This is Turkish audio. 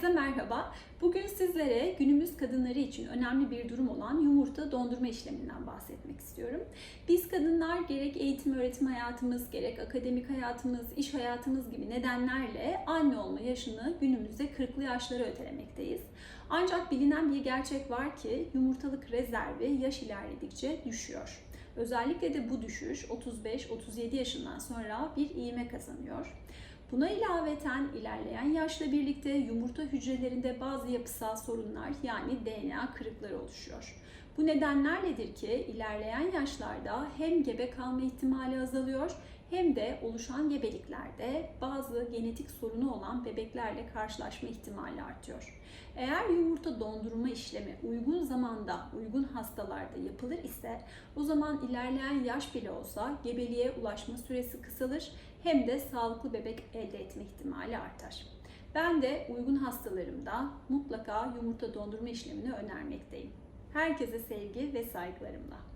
Herkese merhaba. Bugün sizlere günümüz kadınları için önemli bir durum olan yumurta dondurma işleminden bahsetmek istiyorum. Biz kadınlar gerek eğitim öğretim hayatımız, gerek akademik hayatımız, iş hayatımız gibi nedenlerle anne olma yaşını günümüzde 40'lı yaşlara ötelemekteyiz. Ancak bilinen bir gerçek var ki yumurtalık rezervi yaş ilerledikçe düşüyor. Özellikle de bu düşüş 35-37 yaşından sonra bir iğme kazanıyor. Buna ilaveten ilerleyen yaşla birlikte yumurta hücrelerinde bazı yapısal sorunlar yani DNA kırıkları oluşuyor. Bu nedenlerledir ki ilerleyen yaşlarda hem gebe kalma ihtimali azalıyor hem de oluşan gebeliklerde bazı genetik sorunu olan bebeklerle karşılaşma ihtimali artıyor. Eğer yumurta dondurma işlemi uygun zamanda, uygun hastalarda yapılır ise o zaman ilerleyen yaş bile olsa gebeliğe ulaşma süresi kısalır hem de sağlıklı bebek elde etme ihtimali artar. Ben de uygun hastalarımda mutlaka yumurta dondurma işlemini önermekteyim. Herkese sevgi ve saygılarımla.